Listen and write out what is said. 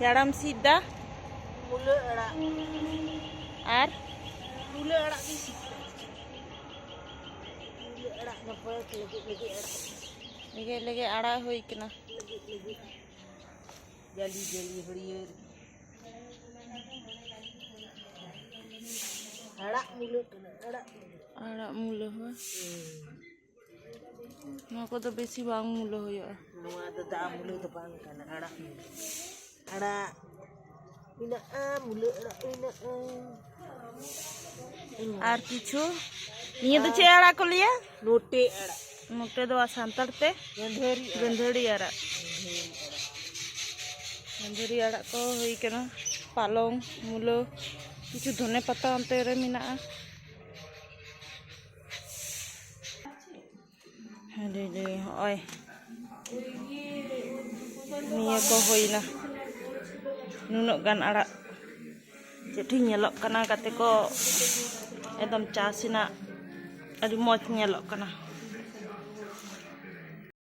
ᱡᱟᱲᱟᱢ ᱥᱤᱫᱟ ᱢᱩᱞᱟᱹ ᱟᱲᱟᱜ ᱟᱨ ᱢᱩᱞᱟᱹ ᱟᱲᱟᱜ ᱜᱮ ᱥᱤᱫᱟ ᱢᱩᱞᱟᱹ ᱟᱲᱟᱜ ᱱᱟᱯᱟᱭ ᱞᱟᱹᱜᱤᱫ ᱞᱟᱹᱜᱤᱫ ᱟᱲᱟᱜ ᱞᱮᱜᱮ ᱞᱮᱜᱮ ᱟᱲᱟᱜ ᱦᱩᱭ ᱠᱟᱱᱟ ᱞᱟᱹᱜᱤᱫ ᱞᱟᱹᱜᱤᱫ ᱡᱟᱞᱤ ᱡᱟᱞᱤ ᱦᱟᱹᱲᱭᱟᱹᱨ ᱟᱲᱟᱜ ᱢᱩᱞᱟᱹ ᱠᱟᱱᱟ ᱟᱲᱟᱜ ᱢᱩᱞᱟᱹ ᱟᱲᱟᱜ ᱢᱩᱞᱟᱹ ᱦᱚᱸ ᱱᱚᱣᱟ ᱠᱚᱫᱚ ᱵᱮᱥᱤ ᱵᱟᱝ ᱢᱩᱞᱟᱹ ᱦᱩᱭᱩᱜᱼᱟ ᱱᱚᱣᱟ ᱫᱚ ᱫᱟᱜ ᱢᱩᱞᱟᱹ ᱫᱚ ᱵᱟᱝ ᱠᱟᱱᱟ ᱟᱲᱟᱜ ᱢᱩᱞᱟᱹ ra আর কিছু নিয়ে তো চেয়ে আড়া কলিয়া নোটে আড়া নোটে দেওয়া সান্তাড়তে গন্ধড়ি আড়া গন্ধড়ি আড়া তো হই কেন পালং মূলো কিছু ধনে পাতা অন্তে রে মিনা হ্যাঁ দিদি হয় নিয়ে তো হই না nunuk kan arak. Jadi nyelok kena kateko etam casina adi mot nyelok kena ah.